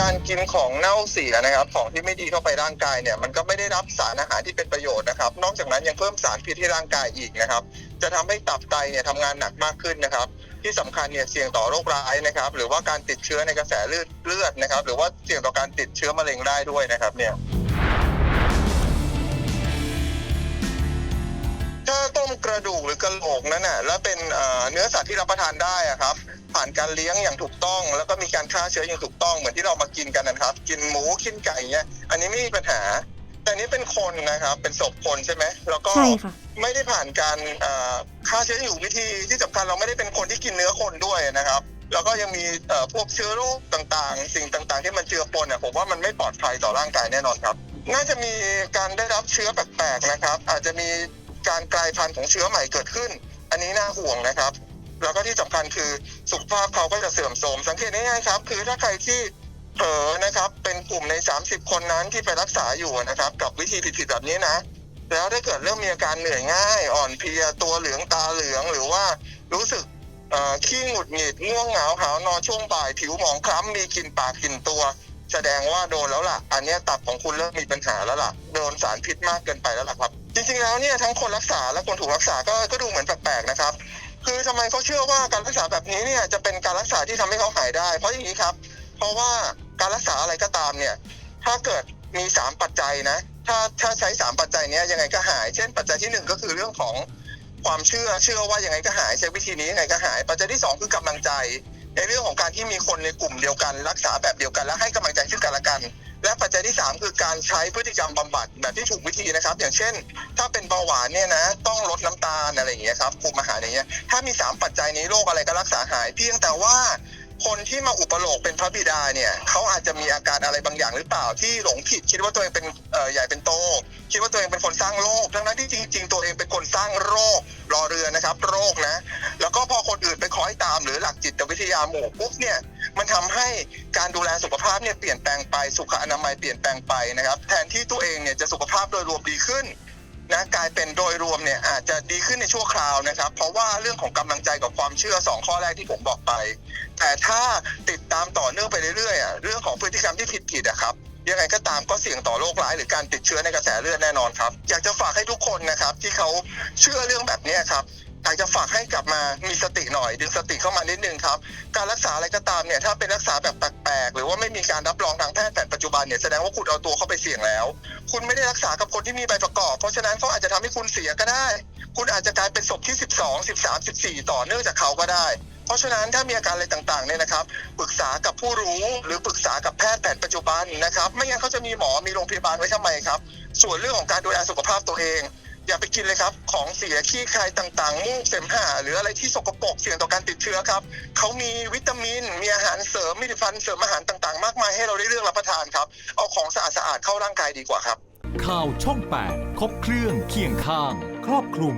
การกินของเน่าเสียนะครับ ของที่ไม่ดีเข้าไปร่างกายเนี่ยมันก็ไม่ได้รับสารอาหารที่เป็นประโยชน์นะครับ นอกจากนั้นยังเพิ่มสารพิษที่ร่างกายอีกนะครับ จะทำให้ตับไตเนี่ยทำงานหนักมากขึ้นนะครับ ที่สำคัญเนี่ยเสี่ยงต่อโรคร้ายนะครับ หรือว่าการติดเชื้อในกระแสเลือดเลือดนะครับ หรือว่าเสี่ยงต่อการติดเชื้อมะเร็งได้ด้วยนะครับเนี่ย ระดูกหรือกระโหลกนั้นน่ะแล้วเป็นเอ่อเนื้อสัตว์ที่รับประทานได้อะครับ ผ่านการเลี้ยงอย่างถูกต้อง แล้วก็มีการฆ่าเชื้ออย่างถูกต้องเหมือนที่เรามากินกันนะครับ กินหมูกินไก่เงี้ยอันนี้ไม่มีปัญหา แต่อันนี้เป็นคนนะครับ เป็นศพคนใช่ไหมแล้วก็ใช่ค่ะไม่ได้ผ่านการเอ่อฆ่าเชื้ออยู่วิธีที่สำคัญเราไม่ได้เป็นคนที่กินเนื้อคนด้วยนะครับแล้วก็ยังมีเอ่อพวกเชื้อโรคต่างๆ สิ่งต่างๆ ที่มันเจือปนเนี่ยผมว่ามันไม่ปลอดภัยต่อร่างกายแน่นอนครับ น่าจะมีการได้รับเชื้อแปลกๆนะครับ อาจจะมี การกลายพันธุ์ของเชื้อใหม่เกิดขึ้น อันนี้น่าห่วงนะครับ แล้วก็ที่สำคัญคือสุขภาพเขาก็จะเสื่อมโทรมสังเกตง่ายๆครับ คือถ้าใครที่เผลอนะครับเป็นกลุ่มใน 30 คนนั้นที่ไปรักษาอยู่นะครับ กับวิธีผิดๆแบบนี้นะ แล้วถ้าเกิดเริ่มมีอาการเหนื่อยง่าย อ่อนเพลียตัวเหลืองตาเหลืองหรือว่ารู้สึกขี้หงุดหงิดง่วงเหงาหาวนอนช่วงบ่าย ผิวหมองคล้ำมีกลิ่นปากกลิ่นตัว แสดงว่าโดนแล้วล่ะ อันนี้ตับของคุณเริ่มมีปัญหาแล้วล่ะ โดนสารพิษมากเกินไปแล้วล่ะครับ จริงๆแล้วเนี่ยทั้งคนรักษาและคนถูกรักษาก็ก็ดูเหมือนแปลกๆนะครับ คือทำไมเขาเชื่อว่าการรักษาแบบนี้เนี่ยจะเป็นการรักษาที่ทำให้เขาหายได้ เพราะอย่างนี้ครับ เพราะว่าการรักษาอะไรก็ตามเนี่ยถ้าเกิดมีสามปัจจัยนะ ถ้าถ้าใช้สามปัจจัยนี้ยังไงก็หาย เช่น ปัจจัยที่หนึ่งก็คือเรื่องของความเชื่อเชื่อว่ายังไงก็หายใช้วิธีนี้ยังไงก็หาย ปัจจัยที่สองคือกำลังใจ ในเรื่องของการที่มีคนในกลุ่มเดียวกัน รักษาแบบเดียวกันและให้กำลังใจซึ่งกันและกัน และปัจจัยที่ 3 คือการใช้พฤติกรรมบำบัดแบบที่ถูกวิธีนะครับ อย่างเช่น ถ้าเป็นเบาหวานเนี่ยนะ ต้องลดน้ำตาลอะไรอย่างเงี้ยครับคุมอาหารอย่างเงี้ยถ้ามี 3 ปัจจัยนี้โรคอะไรก็รักษาหาย เพียงแต่ว่าคนที่มาอุปโลกเป็นพระบิดาเนี่ยเขาอาจจะมีอาการอะไรบางอย่างหรือเปล่าที่หลงผิดคิดว่าตัวเองเป็นใหญ่เป็นโต คิดว่าตัวเองเป็นคนสร้างโรคทั้งนั้นที่จริง ๆ ตัวเองเป็นคนสร้างโรครอเรือนะครับ โรคนะ แล้วก็พอคนอื่นไปคอยตามหรือหลักจิตวิทยาหมู่ปุ๊บเนี่ย มันทำให้การดูแลสุขภาพเนี่ยเปลี่ยนแปลงไปสุขอนามัยเปลี่ยนแปลงไปนะครับ แทนที่ตัวเองเนี่ยจะสุขภาพโดยรวมดีขึ้นนะกลายเป็นโดยรวมเนี่ยอาจจะดีขึ้นในชั่วคราวนะครับ เพราะว่าเรื่องของกำลังใจกับความเชื่อสองข้อแรกที่ผมบอกไป แต่ถ้าติดตามต่อเนื่องไปเรื่อยๆอะเรื่องของพฤติกรรมที่ผิดๆอะครับยังไงก็ตามก็เสี่ยงต่อโรคร้ายหรือการติดเชื้อในกระแสเลือดแน่นอนครับ อยากจะฝากให้ทุกคนนะครับที่เขาเชื่อเรื่องแบบนี้ครับ อยากจะฝากให้กลับมามีสติหน่อยดึงสติเข้ามานิดนึงครับ การรักษาอะไรก็ตามเนี่ยถ้าเป็นรักษาแบบแปลกๆหรือว่าไม่มีการรับรองทางแพทย์แผนปัจจุบันเนี่ยแสดงว่าคุณเอาตัวเข้าไปเสี่ยงแล้ว คุณไม่ได้รักษากับคนที่มีใบประกอบ เพราะฉะนั้นเขาอาจจะทำให้คุณเสียก็ได้ คุณอาจจะกลายเป็นศพที่ 12 13 14 ต่อเนื่องจากเขาก็ได้ เพราะฉะนั้นถ้ามีอาการอะไรต่างๆเนี่ยนะครับปรึกษากับผู้รู้หรือปรึกษากับแพทย์แผนปัจจุบันนะครับ ไม่งั้นเขาจะมีหมอมีโรงพยาบาลไว้ทำไมครับ ส่วนเรื่องของการดูแลสุขภาพตัวเอง อย่าไปกินเลยครับ ของเสียขี้ใครต่างๆ มูกเสมหะหรืออะไรที่สกปรกเสี่ยงต่อการติดเชื้อครับเขามีวิตามิน มีอาหารเสริมมีผลิตภัณฑ์เสริมอาหารต่างๆ มากมายให้เราได้เลือกรับประทานครับ เอาของสะอาดๆเข้าร่างกายดีกว่าครับ ข่าวช่อง 8 ครบเครื่องเคียงข้าง ครอบคลุม